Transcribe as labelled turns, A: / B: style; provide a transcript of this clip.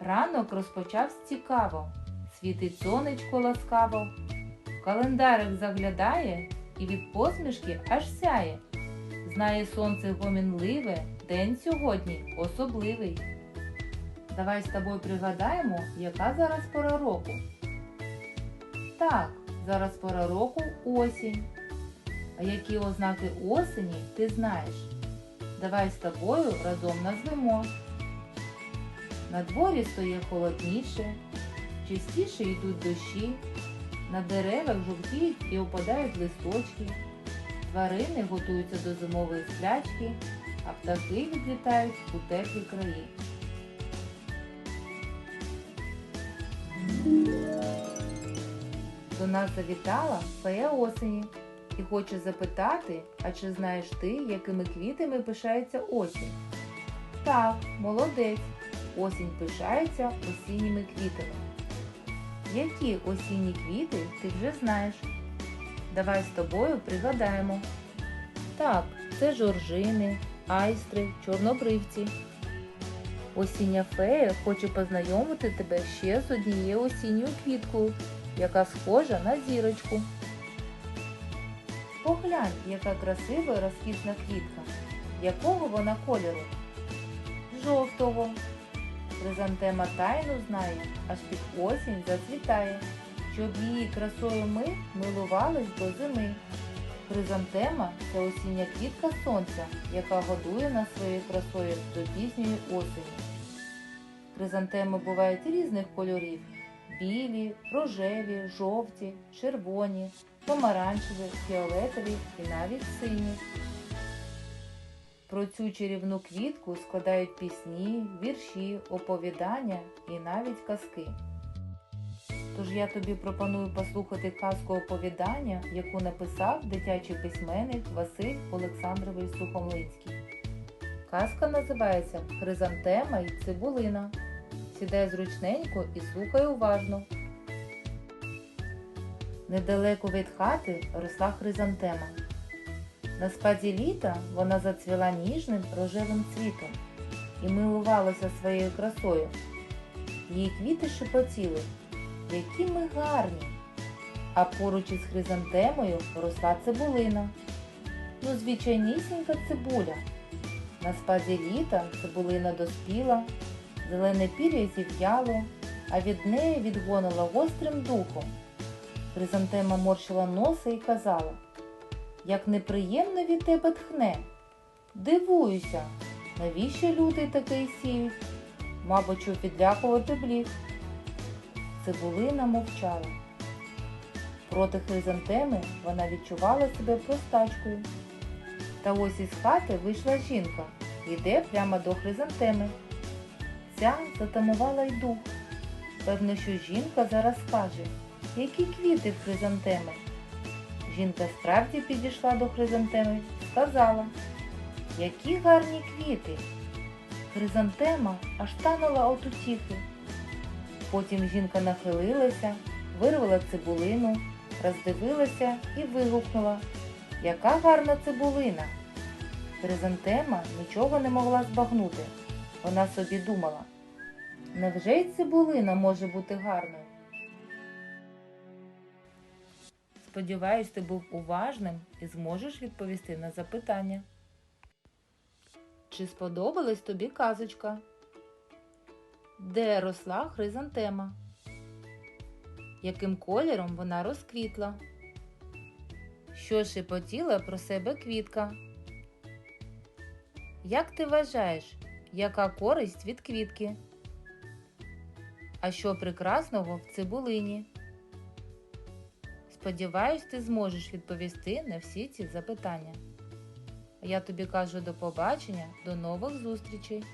A: Ранок розпочався цікаво, світить сонечко ласкаво, календарик заглядає і від посмішки аж сяє. Знає сонце гомінливе, день сьогодні особливий. Давай з тобою пригадаємо, яка зараз пора року. Так, зараз пора року осінь. А які ознаки осені ти знаєш? Давай з тобою разом назвемо. На дворі стає холодніше, частіше йдуть дощі, на деревах жовтіють і опадають листочки, тварини готуються до зимової сплячки, а птахи відлітають у теплі краї. До нас завітала фея осені і хоче запитати, а чи знаєш ти, якими квітами пишається осінь? Так, молодець. Осінь пишається осінніми квітами. Які осінні квіти ти вже знаєш? Давай з тобою пригадаємо. Так, це жоржини, айстри, чорнобривці. Осіння фея хоче познайомити тебе ще з однією осінньою квіткою, яка схожа на зірочку. Поглянь, яка красива розкішна квітка. Якого вона кольору? Жовтого. Хризантема тайну знає, аж під осінь зацвітає, щоб її красою ми милувались до зими. Хризантема це осіння квітка сонця, яка годує нас своєю красою до пізньої осені. Хризантеми бувають різних кольорів білі, рожеві, жовті, червоні, помаранчеві, фіолетові і навіть сині. Про цю чарівну квітку складають пісні, вірші, оповідання і навіть казки. Тож я тобі пропоную послухати казку оповідання, яку написав дитячий письменник Василь Олександрович Сухомлинський. Казка називається Хризантема і цибулина. Сідай зручненько і слухай уважно. Недалеко від хати росла хризантема. На спаді літа вона зацвіла ніжним рожевим цвітом і милувалася своєю красою. Її квіти шепотіли, які ми гарні. А поруч із хризантемою росла цибулина. Ну, звичайнісінька цибуля. На спаді літа цибулина доспіла, зелене пір'я зів'яло, а від неї відгонила гострим духом. Хризантема морщила носа і казала як неприємно від тебе тхне. Дивуюся, навіщо люди такий сіють? Мабуть, щоб відлякувати бліг. Цибулина мовчала. Проти хризантеми вона відчувала себе простачкою. Та ось із хати вийшла жінка, йде прямо до хризантеми. Ця затамувала й дух. Певно, що жінка зараз скаже, які квіти в хризантеми. Жінка справді підійшла до хризантеми і сказала, які гарні квіти. Хризантема аж танула от утіхи. Потім жінка нахилилася, вирвала цибулину, роздивилася і вигукнула, яка гарна цибулина. Хризантема нічого не могла збагнути. Вона собі думала, невже й цибулина може бути гарною? Сподіваюсь, ти був уважним і зможеш відповісти на запитання. Чи сподобалась тобі казочка? Де росла хризантема? Яким кольором вона розквітла? Що шепотіла про себе квітка? Як ти вважаєш, яка користь від квітки? А що прекрасного в цибулині? Сподіваюсь, ти зможеш відповісти на всі ці запитання. Я тобі кажу до побачення, до нових зустрічей!